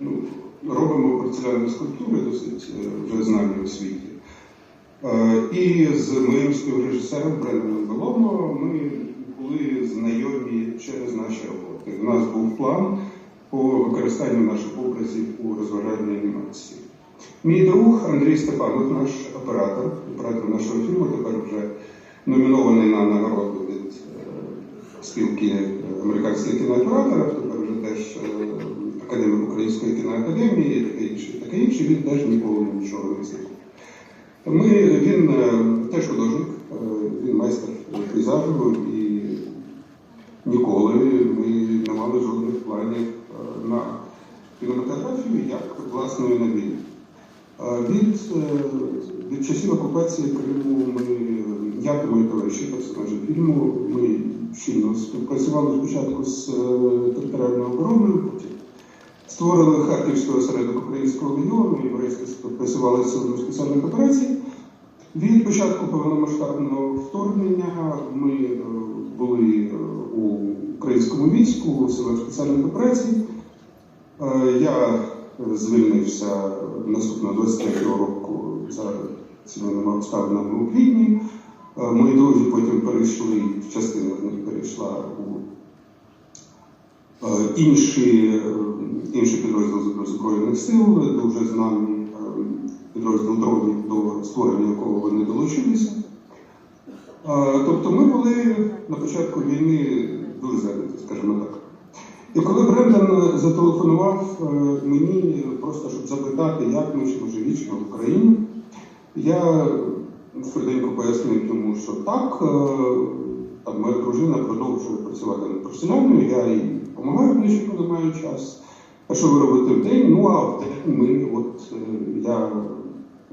ну, робимо порцелянові скульптури, досить е, вже знані у світі. Е, І з моїм співрежисером Бренданом Беломо ми були знайомі через наші роботи. У нас був план по використанню наших образів у розважальній анімації. Мій друг Андрій Степанов, наш оператор, оператор нашого фільму, тепер вже номінований на нагороду від е, спілки американських кінооператорів, тепер вже теж академік Української кіноакадемії таке інше. Таке інше він теж ніколи нічого не знав. Ми, він е, теж художник, е, він майстер пейзажу і ніколи ми не мали жодних планів е, на кінематографію як власної. Е, Від, від часів окупації Криму ми, я та мої товариші, персонажі фільму, ми щільно співпрацювали спочатку з територіальною обороною, потім створили Харківський осередок Українського легіону і врешті співпрацювали з силами спеціальних операцій. Від початку повномасштабного вторгнення ми е, були е, у українському війську, у силах спеціальних операцій. Е, Я звільнився наступного 23-го року за сімейними обставинами у квітні. Мої друзі потім перейшли, частина з них перейшла у е, інші, е, інший підрозділ Збройних сил, дуже знаний е, підрозділ дронів, до створення якого вони долучилися. Е, Тобто ми були на початку війни дуже зайняті, скажімо так. І коли Брендан зателефонував е, мені просто, щоб запитати, як ми чи чи ми в Україні, я швиденько пояснив йому, що так, е, там моя дружина продовжує працювати над порцеляною, я їй допомагаю вночі, коли маю час. А що ви робите в день? Ну а в день ми, от е, я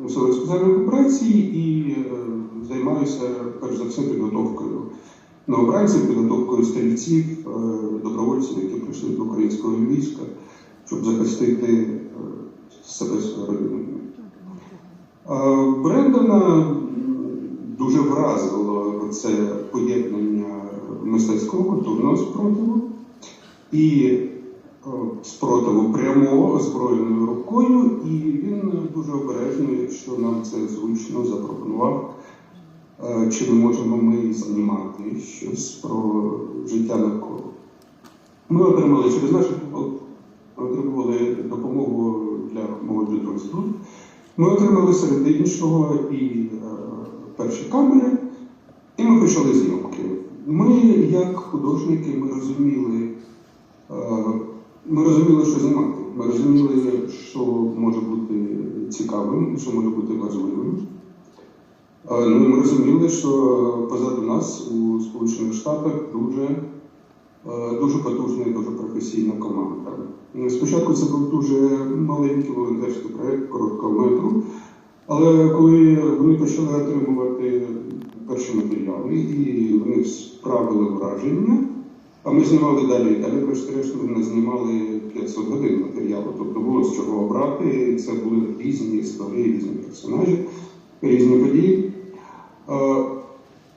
у спеціальної операції і е, займаюся перш за все підготовкою новобранців, підготовкою стрільців, е, добровольців, які прийшли до українського війська, щоб захистити себе свою родину. Брендона дуже вразило це поєднання мистецького культурного спротиву і е, спротиву прямого озброєною рукою, і він дуже обережно, якщо нам це зручно, запропонував, е, чи не можемо ми знімати щось про життя навколо. Ми отримали через наших отримували допомогу для мого підрозділу. Ми отримали серед іншого і е, перші камери, і ми почали зйомки. Ми, як художники, ми розуміли, ми розуміли, що знімати. Ми розуміли, що може бути цікавим, що може бути важливим. Е, Ну, ми розуміли, що позаду нас у Сполучених Штатах дуже, е, дуже потужна і дуже професійна команда. Спочатку це був дуже маленький волонтерський проєкт короткого метру, але коли вони почали отримувати перші матеріали і вони справили враження, а ми знімали далі і далі, врешті-решт вони знімали 500 годин матеріалу, тобто було з чого обрати. Це були різні історії, різні персонажі, різні події. Е,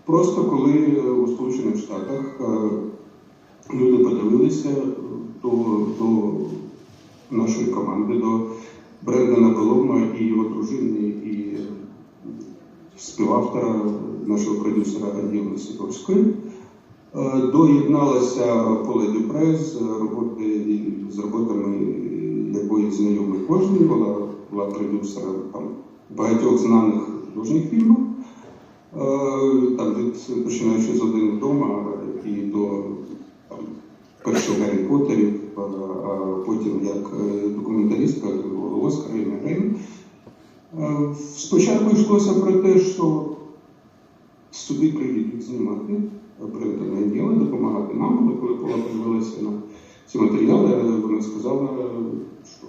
Просто коли у Сполучених Штатах е, люди подивилися до, до нашої команди, до Брендана Белома і його дружини, і співавтора, нашого продюсера Ангіли Сікорської. Е, Доєдналася Пола Дюпре з роботи з роботами якої знайомий кожний. Вона була продюсером там багатьох знаних художніх фільмів. Е, Там від починаючи з один вдома і до там, першого Гаррі Поттерів, а потім як е, документалістка Оскар і Мегрейн. Е, Спочатку йшлося про те, що сюди приїдуть знімати Брендана діло, допомагати нам, коли Пола подивилася на ці матеріали, вона сказала, що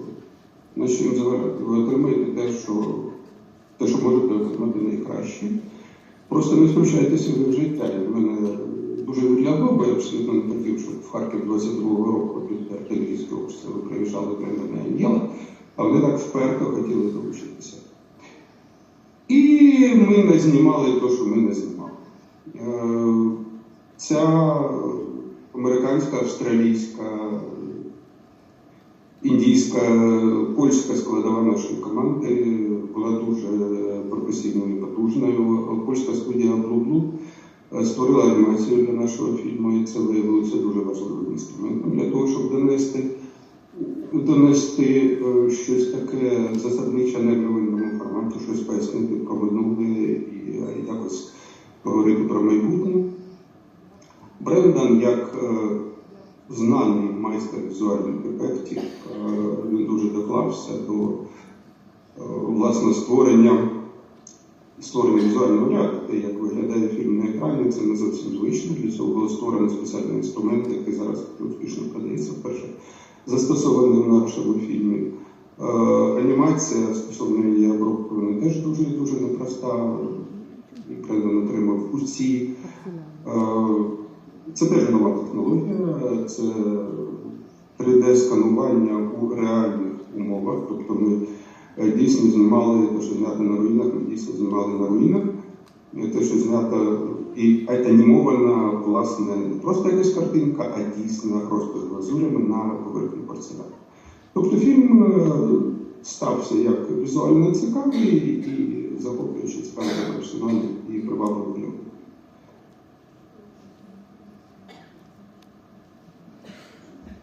на що їм заважати. Ви отримаєте те, що, те, що можете отримати найкраще. Просто не втручайтеся в життя. Мене дуже виглядало, бо я абсолютно не хотів, щоб в Харків 22-го року під артилерійські обстріли приїжджали Брендана Ангела, а вони так вперто хотіли долучитися. І ми не знімали те, що ми не знімали. Е, Ця американська, австралійська індійська, польська складова нашої команди була дуже професійною і потужною. Польська студія Блу створила анімацію для нашого фільму, і це виявилося дуже важливим інструментом для того, щоб донести, донести е, щось таке засадниче не в новинному форматі, щось пояснити про минуле і е, якось поговорити про майбутнє. Брендан, як е, знаний майстер візуальних ефектів, е, він дуже доклався до е, власне створення, створення візуального ряду. Те, як виглядає фільм на екрані, це не зовсім звично. Для цього було створено спеціальний інструмент, який зараз успішно продається вперше, застосований в нашому фільмі. Анімація стосовно її обробки вона теж дуже дуже непроста. Брендан отримав усі. Це теж нова технологія, це 3D-сканування у реальних умовах. Тобто ми е, дійсно знімали те, що знято на руїнах, ми дійсно знімали на руїнах. Е, Те, що знято і анімована, власне, не просто якась картинка, а дійсно розпис глазурями на поверхні порцеляни. Тобто фільм е, стався як візуально цікавий і захоплюючи цікавий персонаж і привабливий